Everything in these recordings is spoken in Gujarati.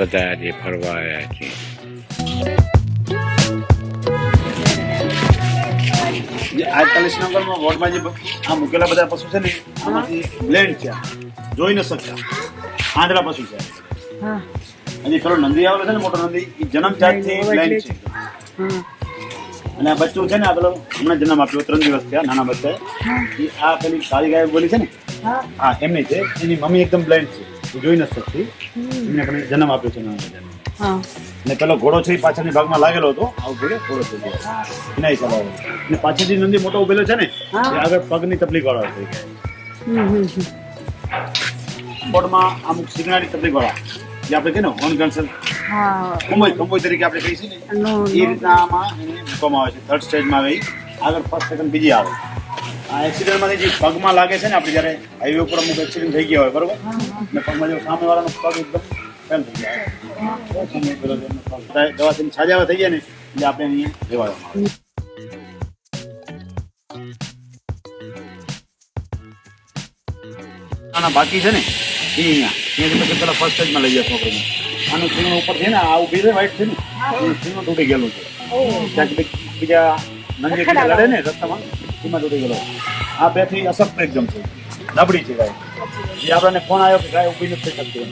બધા આજે ફરવા આવ્યા છીએ આડતાલીસ નંબરમાં વોર્ડમાં જે આ મૂકેલા બધા પશુ છે ને આમાંથી બ્લેન્ડ છે. આ. જોઈ ન શકતા આંધળા પશુ છે. અને પેલો નંદી આવેલો છે ને મોટો નંદી એ જન્મ જાતથી બ્લેન્ડ છે. અને આ બચ્ચું છે ને આ પેલો હમણાં જન્મ આપ્યો ત્રણ દિવસ થયા નાના બચ્ચા એ આ પેલી કાળી ગાય બોલી છે ને હા. એમની છે. એની મમ્મી એકદમ બ્લેન્ડ છે. જોઈ ન શકતી. એમને પણ જન્મ આપ્યો છે અને પેલો ઘોડો છે એ પાછળની ભાગમાં લાગેલો હતો. આવું ઘોડો ઘોડો થઈ ગયો એના હિસાબે અને પાછળથી નંદી મોટો ઉભેલો છે ને એ આગળ પગની તકલીફ વાળો થઈ ગયો. બોર્ડમાં અમુક સિગ્નારી તકલીફ વાળા જે આપણે કહીએ ને હોર્ન કન્સલ હા. કંબોઈ કંબોઈ તરીકે આપણે કહીશું ને એ રીતના આમાં મૂકવામાં આવે છે. થર્ડ સ્ટેજમાં આવે. આગળ ફર્સ્ટ સેકન્ડ બીજી આવે. આ એક્સિડન્ટમાં જે પગમાં લાગે છે ને આપણે જ્યારે હાઈવે ઉપર અમુક એક્સિડન્ટ થઈ ગયા હોય બરોબર? ને પગમાં જો સામેવાળાનો પગ એકદમ ફેલ થઈ જાય દવાથી સાજાવા થઈ જાય ને એટલે આપણે અહીંયા લેવામાં આવે આના બાકી છે ને એ અહીંયા. અહીંયાથી પછી પેલા ફર્સ્ટ સ્ટેજમાં લઈ જાય છોકરીને આનું સિંગણ ઉપર છે ને આ ઊભી છે વાઈટ છે ને સિંગણ તૂટી ગયેલું છે. ક્યાંક બીજા નંદી લડે ને રસ્તામાં. એમાં તૂટી ગયેલો. આ બેથી અશક્ત એકદમ છે. નબળી છે ગાય. જે આપણને ફોન આવ્યો કે ગાય ઊભી નથી થઈ શકતી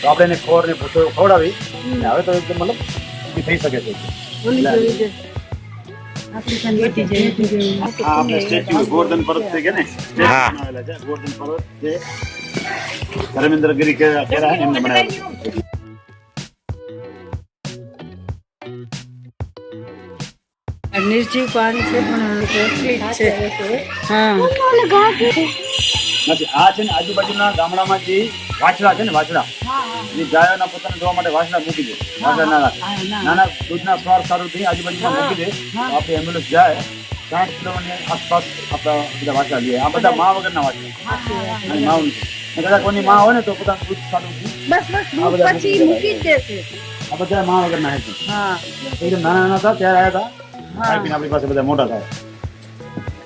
તો આપણે એને ખોર ને ભૂસો ખવડાવી અને હવે તો એકદમ મતલબ ઊભી થઈ શકે છે. આપણે સ્ટેચ્યુ ગોર્ધન પર્વત થઈ કે ને સ્ટેચ્યુ બનાવેલા છે. ગોર્ધન પર્વત જે ધર્મેન્દ્રગીરી કે કેરા એમને બનાવેલું નિર્જીવ પાણી છે પણ પ્રચલિત છે. હા. નથી આ છે ને આજુબાજુના ગામડામાં જે વાછડા છે ને વાછડા જે ગાયોના પોતાને ધોવા માટે વાછડા મૂકી દે. વાછડા ના રાખે. નાના દૂધના સ્વાર સારું થઈ આજુબાજુમાં મૂકી દે આપણે એમ્બ્યુલન્સ જાય સાઠ કિલોની આસપાસ આપણા બધા વાછડા લઈએ આ બધા મા વગરના વાછડા. અને માવ કદાચ કોઈની મા હોય ને તો પોતાનું દૂધ સારું બસ બસ આ દૂધ બધા પછી મૂકી જ દેશે. આ બધા મા વગરના છે. હા. એકદમ નાના નાના હતા ત્યારે આવ્યા હતા. ખાઈ પીને આપણી પાસે બધા મોટા થાય.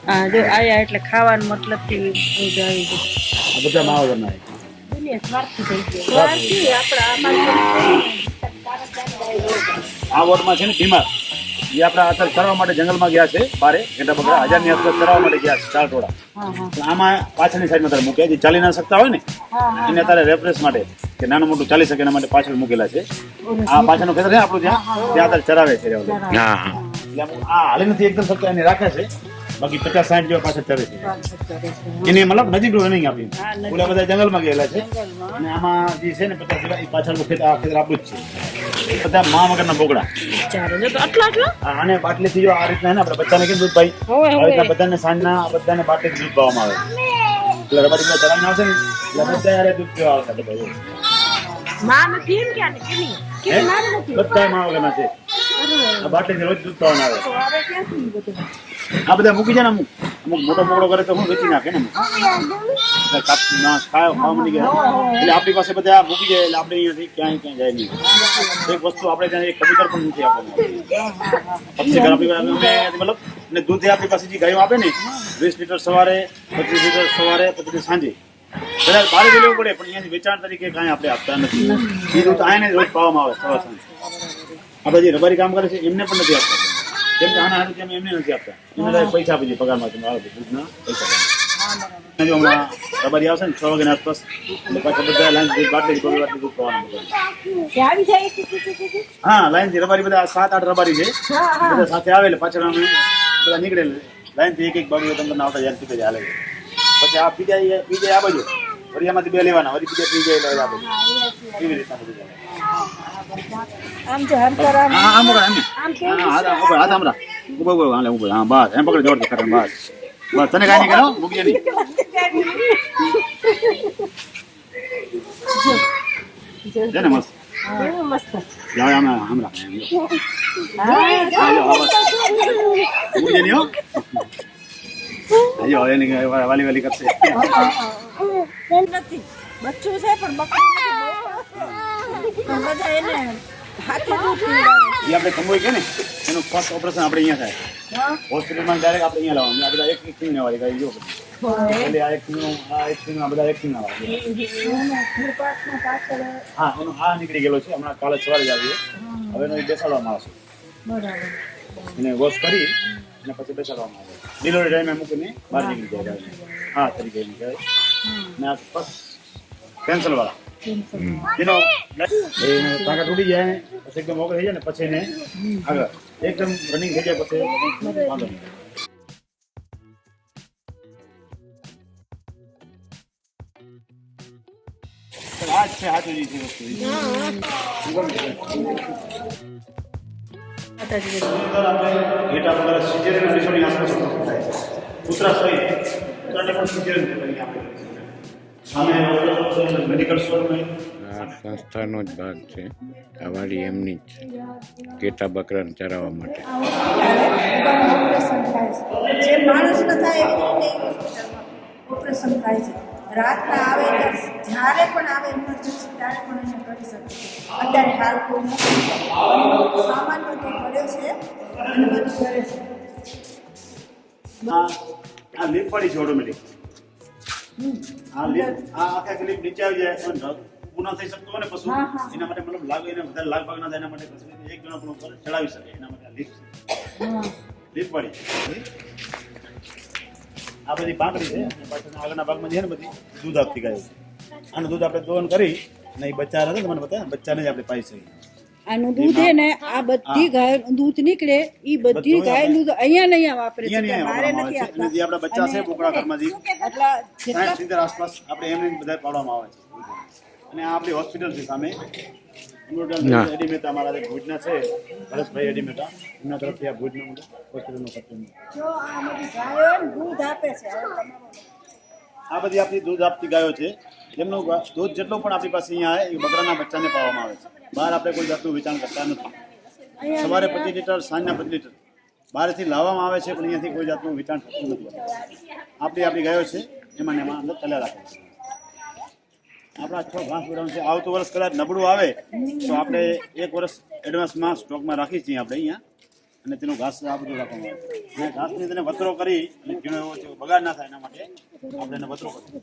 હા જો આયા એટલે ખાવાનું મતલબથી દૂધ આવી ગયું. આ બધા મા વગરના છે સ્વાર્થી આપણા આમાં આ વોર્ડમાં છે ને બીમાર એ આપણા અસર કરવા માટે જંગલમાં ગયા છે બારે. ઘેટા હજાર હજારની અસર કરવા માટે ગયા છે ચાર ટોળા હા હા. પણ આમાં પાછળની સાઈડમાં તારે મૂક્યા જે ચાલી ના શકતા હોય ને એને તારે રેફરન્સ માટે કે નાનું મોટું ચાલી શકે એના માટે પાછળ મૂકેલા છે. આ પાછળનું ખેતર છે આપણું ત્યાં? ત્યાં તારે ચરાવે છે હા. એટલે આ હાલી નથી એકદમ શકતા એને રાખે છે. બાકી પચાસ સાઠ જેવા પાછળ ચરે છે. એને મતલબ નજીક રનિંગ આપી. ઓલા બધા જંગલમાં ગયેલા છે. અને આમાં જે છે ને પચાસ જેવા એ પાછળનું ખેતર આ ખેતર આપણું જ છે. એ બધા મા આટલા આટલા? આ બાટલીથી જો આ રીતના આપણે બચ્ચાને કેમ દૂધ ભાઈ? હવે. રીતના બધાને સાંજના આ બધાને બાટલીથી દૂધ પાવામાં આવે. એટલે ચલાવીને આવશે ને એટલે બધા યારે દૂધ પીવા આવશે બધા. માં નથી એમ ક્યાં બધા મા વગરના છે. આ બાટલી રોજ દૂધ પાવન આવે. આ બધા મૂકી જાય ને અમુક. અમુક મોટો મોકળો કરે તો હું વેચી નાખે ને એટલે ખાવા મળી ગયા. એટલે આપણી પાસે બધા મૂકી જાય એટલે આપણે અહીંયાથી ક્યાંય ક્યાંય જાય નહીં. એક વસ્તુ આપણે ત્યાં એક કબૂતર પણ નથી આપવાનું. મતલબ ને દૂધ આપણી પાસે જે ગાયો આપે ને વીસ લીટર સવારે પચીસ લીટર સવારે પછી સાંજે. કદાચ બહાર લેવું પડે પણ અહીંયાથી વેચાણ તરીકે કાંઈ આપણે આપતા નથી. એ દૂધ આને રોજ પાવામાં આવે સવાર સાંજ. આપણે જે રબારી કામ કરે છે એમને પણ નથી આપતા. કેમ કે આના હાથે એમને નથી આપતા? એમને પૈસા આપી દે તમે આવે દૂધના પૈસા જો હમણાં રબારી આવશે ને છ વાગ્યાના આસપાસ પાછા બધા લાઈન બાટલી કોઈ દૂધ પીવાનું કે હા લાઈનથી રબારી બધા સાત આઠ રબારી છે. બધા સાથે આવે એટલે પાછળ અમે બધા નીકળે લાઈનથી એક એક બાજુ તમને આવતા યાર પીતે હાલે. પછી આ પીજા બીજા પીજા આ બાજુ. વળી બે લેવાના બીજા પીજા આ બાજુ. એવી રીતના બધું. આમ જે હરતર આમ હા આમ. આમ કેવું હા, હાથ ઊભો, હાથ આમ રાખ. ઊભો, ઊભો, હાલે, ઊભો. હા, બસ. એમ પકડ, જોરથી કરે, બસ. બસ, તને કાંઈ નહીં કરે, મૂકી નહીં. છે ને મસ્ત મસ્ત લાવ આમ આમ રાખ. હા હા, જો, હા, બસ. મૂકી નહીં, હો. હા, જો, વાલી વાલી કરશે નથી બચ્ચું છે પણ બકરું નથી બહુ. પણ બધા એને હાથે દૂધ પીવડાવે. એ આપણે ખંભોઈ કે ને એનું ફર્સ્ટ ઓપરેશન આપણે અહીંયા થાય. હોસ્પિટલમાં ડાયરેક્ટ આપણે અહીંયા લાવવાનું. આ બધા એક એક કિંગ વાળી ગાડી જો એટલે આ એક ટીમનું આ એક ટીમના બધા એક ટીમના વાગે. એને ફૂટપાથમાં પાછળ હા એનો આ નીકળી ગયેલો છે. હમણાં કાલે સવારે આવીએ. હવે એનો બેસાડવામાં આવશે. બરાબર. એને વોશ કરી અને પછી બેસાડવામાં આવે ડિલિવરી ટાઈમે મૂકીને બહાર નીકળી જાય હા તરીકે ને આ ફર્સ્ટ વાળા. જેનો એને ટાંકા તૂટી જાય ને પછી એકદમ ઓકે થઈ જાય ને પછી એને આગળ એકદમ રનિંગ થઈ જાય પછી વાંધો નહીં આ જ છે સાચું જ છે વસ્તુ માતાજી અંદર આપણે ઘેટા વગર સિઝેરિયન ઓપરેશનની આસપાસ થાય છે. કૂતરા સહિત કૂતરાને પણ સિઝેરિયન કરી આપે સામે મેડિકલ સ્ટોરમાં આ સંસ્થાનો જ ભાગ છે. આ વાડી એમની જ છે. ઘેટા બકરાને ચરાવવા માટે. માણસ છે થાય એવી રીતે ઓપરેશન થાય છે. રાતના આવે જ્યારે પણ આવે ઇમરજન્સી ત્યારે પણ એને કરી શકે અત્યારે હાલ કોઈ નથી. સામાન બધું કર્યો છે અને બધું કરે છે. આ આ જોડો ઓટોમેટિક આ લીપ આ આખા ક્લિપ નીચે આવી જાય ન થઈ શકતો હોય ને પશુ. એના માટે મતલબ લાગે એને વધારે લાગ ભાગ ના થાય એના માટે એક જણો પણ ઉપર ચડાવી શકે એના માટે લીપ લીપ પડી આ બધી પાંખડી છે અને પાછળના આગળના ભાગમાં છે ને બધી દૂધ આપતી ગાયો છે. આનું દૂધ આપણે દોન કરી અને એ બચ્ચા હતા તમને બતા બચ્ચાને જ આપણે પાઈ શકીએ આનું દૂધ હે ને આ બધી ગાય દૂધ નીકળે ઈ બધી ગાય દૂધ અહીંયા નહીં અહીંયા વાપરે છે મારે નથી આપતા જે આપણા બચ્ચા છે બોકડા ઘરમાંથી. એટલા જેટલા સાઠ આસપાસ આપણે એમને બધા પાડવામાં આવે છે. અને આ આપણી હોસ્પિટલ છે સામે. ના. એડી મહેતા અમારા ભુજના છે હરેશભાઈ એડી મહેતા. એમના તરફથી આ ભુજનો હોસ્પિટલનો ખર્ચો ને દૂધ આપે છે આ બધી આપણી દૂધ આપતી ગાયો છે. જેમનું દૂધ જેટલું પણ આપણી પાસે અહીંયા આવે એ બકરાના બચ્ચાને પાવામાં આવે છે. બહાર આપણે કોઈ જાતનું વેચાણ કરતા નથી. સવારે પચીસ લીટર, સાંજના પચીસ લીટર. બહારથી લાવવામાં આવે છે, પણ અહીંયાથી કોઈ જાતનું વેચાણ થતું નથી. આપણી આપણી ગાયો છે એમાં એમાં અંદર ચાલ્યા રાખે છે. આપણા છ ઘાસ વેરાણ છે. આવતું વર્ષ કદાચ નબળું આવે, તો આપણે એક વર્ષ એડવાન્સમાં સ્ટોકમાં રાખી છીએ આપણે અહીંયા, અને તેનું ઘાસ આ બધું રાખવામાં આવે છે ઘાસની તેને વતરો કરી અને ઘીણો એવો બગાડ ના થાય એના માટે આપણે એને વતરો કરીએ.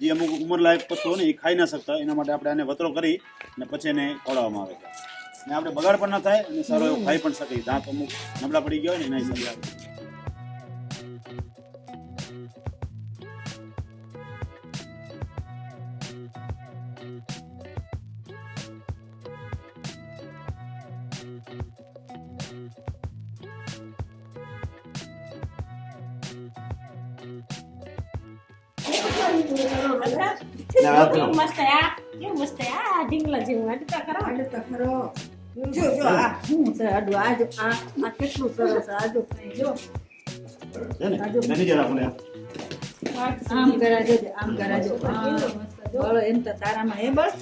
જે અમુક ઉંમર લાયક પશુ હોય ને એ ખાઈ ના શકતા, એના માટે આપણે આને વતરો કરી અને પછી એને ખવડાવવામાં આવે છે. અને આપણે બગાડ પણ ના થાય અને સારો એવો ખાઈ પણ શકે દાંત અમુક નબળા પડી ગયા હોય ને એના હિસાબે મસ્ત આ કેવું મસ્ત આ ઢીંગલા જેવું કરો જો જો આ છે આડું આ જો આ આ કેટલું સરસ આ જો આમ કરાજો. આમ કરાજો એમ તો તારામાં એ બસ.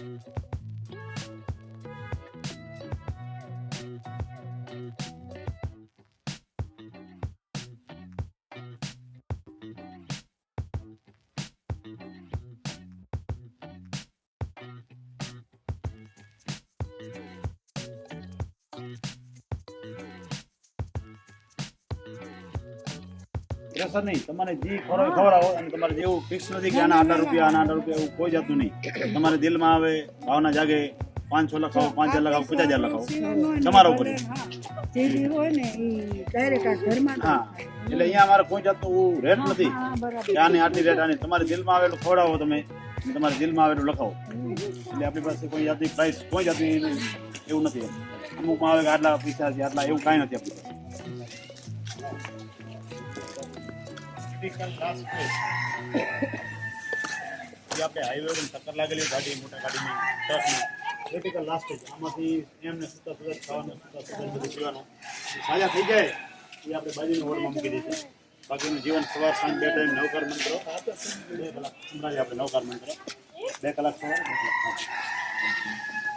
Thank you. પ્રેશર નહીં. તમારે જે ખરો ખવડાવો અને તમારે જેવું ફિક્સ નથી કે આના આટલા રૂપિયા આના આટલા રૂપિયા એવું કોઈ જાતનું નહીં. તમારે દિલમાં આવે ભાવના જાગે પાંચસો લખાવો પાંચ હજાર લખાવો પચાસ હજાર લખાવો તમારા ઉપર હા. એટલે અહીંયા અમારે કોઈ જાતનું રેટ નથી. કે આની આટલી રેટ આની. તમારે દિલમાં આવેલું ખવડાવો તમે તમારે દિલમાં આવેલું લખાવો. એટલે આપણી પાસે કોઈ જાતની પ્રાઇસ કોઈ જાતની એવું નથી. અમુકમાં આવે કે આટલા પૈસા છે આટલા એવું કાંઈ નથી આપણી પાસે. જે આપણે હાઈવે ઉપર ટક્કર લાગેલી હોય ગાડી મોટા ગાડીની ટ્રકની ક્રિટિકલ લાસ્ટ છે આમાંથી એમને સુતા સુતા જ ખાવાનું સુતા સુતા જ બધું પીવાનું એ સાજા થઈ જાય એ આપણે બાજુની હોડમાં મૂકી દઈશું બાકીનું જીવન સવાર સાંજ બે ટાઈમ નવકાર મંત્રો બે કલાક સંભળાવીએ આપણે નવકાર મંત્ર બે કલાક સવાર બે કલાક સાંજ.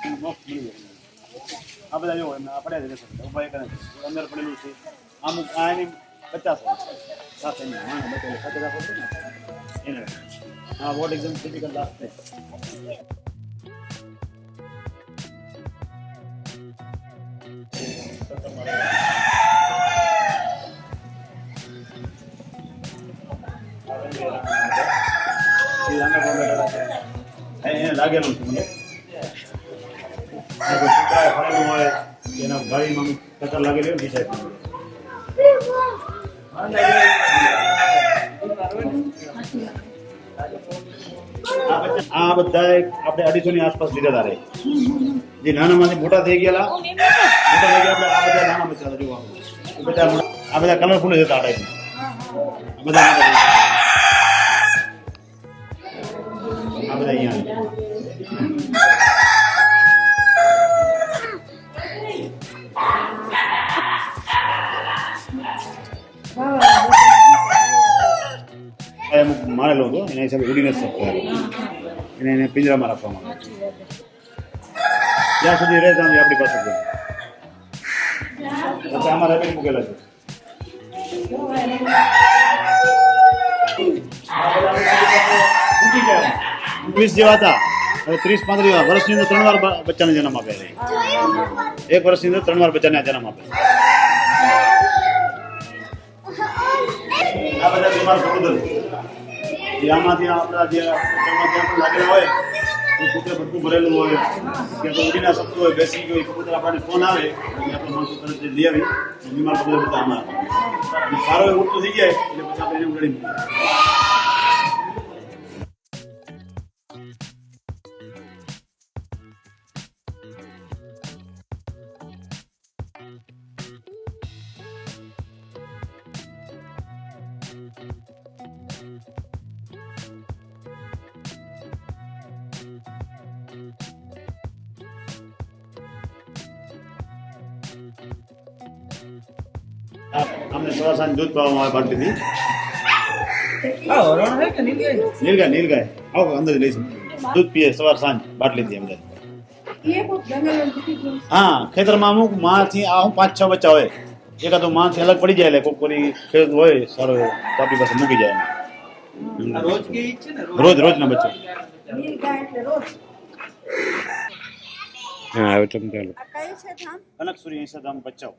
એનું મોક્ષ મળી જાય આ બધા જો એમને આ પડ્યા જ રહેશે ઊભા એક જ. અંદર પડેલું છે અમુક આ એની પચાસ સાથે માણસ બટેલી પચાસ છો ને, એને હા વોટ એકદમ ક્રિટિકલ લાસ્ટ એને લાગેલું છે મને. એના ભાઈ એના ભાઈમાં લાગેલી હોય ને બધા- આપણે અઢીસો આસપાસ લીધા તારે જે નાનામાંથી મોટા થઈ ગયેલા, મોટા થઈ ગયા આ બધા નાના બચ્ચા જોવા બધા આ બધા કલરફુલ જ હતા આ ટાઈપના. બધા આ બધા અહીંયા મારેલો હતો, એના હિસાબે ઉડી નથી શકતો એમ. એને પિંજરામાં રાખવામાં આવે જ્યાં સુધી રહે ત્યાં સુધી આપણી પાસે છે. પછી આમાં રેબિટ મૂકેલા છે વીસ જેવા હતા હવે ત્રીસ પાંત્રીસ વર્ષની અંદર ત્રણ વાર બચ્ચાને જન્મ આપે એક વર્ષની અંદર ત્રણ વાર બચ્ચાને જન્મ આપે જે આમાંથી આપણા જે જ્યાં લાગેલા હોય તો કૂતરે બધું ભરેલું હોય. કે તો ઉડી ના શકતું હોય, બેસી ગયો કબૂતર આપણને ફોન આવે એટલે આપણે માણસો તરત લઈ આવી બીમાર કબૂતર બધા અમારા સારો એ ઉડતું થઈ જાય, એટલે પછી આપણે એને ઉડાડી મૂકીએ. આ અમને સવાર સાંજ દૂધ પાવામાં આવે બાટલીથી નીલગાય નીલગાય આવો અંદર લઈશું દૂધ પીએ સવાર સાંજ બાટલીથી અંદર એ કોઈક જંગલ મૂકી ગયું હા ખેતરમાં અમુકમાંથી આ હું પાંચ છ બચ્ચા હોય એકાદો માંથી અલગ પડી જાય એટલે કોઈ કોઈ ખેડૂત હોય સારો એવો તો આપણી પાસે મૂકી જાય રોજ રોજના બચ્ચા નીલ ગાય એટલે રોજ હા હવે તમે ચાલો આ કયું છે ધામ કનકસુરી હિંસાધામ બચ્ચાઓ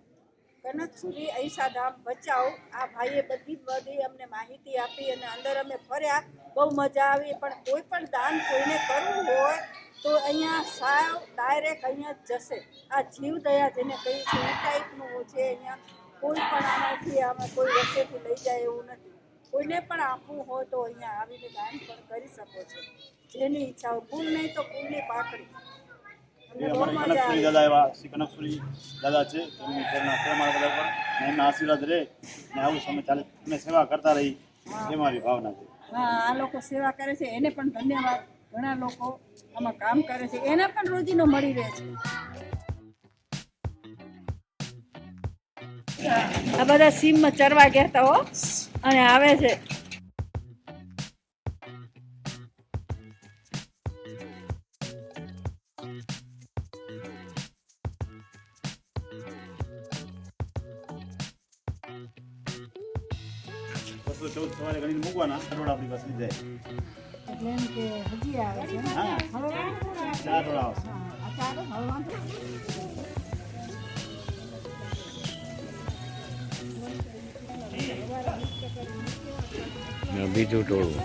કનકસુરી ઐસાધામ બચાવ. આ ભાઈએ બધી બધી અમને માહિતી આપી અને અંદર અમે ફર્યા. બહુ મજા આવી. પણ કોઈ પણ દાન કોઈને કરવું હોય તો અહીંયા સાવ ડાયરેક્ટ અહીંયા જ જશે. આ જીવદયા જેને કહી છે એ ટાઈપનું છે અહીંયા. કોઈ પણ આમાંથી આમાં કોઈ વચ્ચેથી લઈ જાય એવું નથી. કોઈને પણ આપવું હોય તો અહીંયા આવીને દાન પણ કરી શકો છો. જેની ઈચ્છા ફૂલ નહીં તો ભૂલની પાકડી એ અમારે કનકસુરી દાદા એવા શ્રી કનકસુરી દાદા છે. તેમની પ્રેરણા છે બધા એમના આશીર્વાદ રહે ને આવું સમય ચાલે અમે સેવા કરતા રહી. એ મારી ભાવના છે. હા, આ લોકો સેવા કરે છે. એને પણ ધન્યવાદ. ઘણા લોકો આમાં કામ કરે છે. એને પણ રોજીનો મળી રહે છે. આ બધા સીમમાં ચરવા ગયા હતા હો. અને આવે છે. લાખ કરોડ આપણી પાસે જાય. ચાર રોડ આવશે બીજું ટોળું.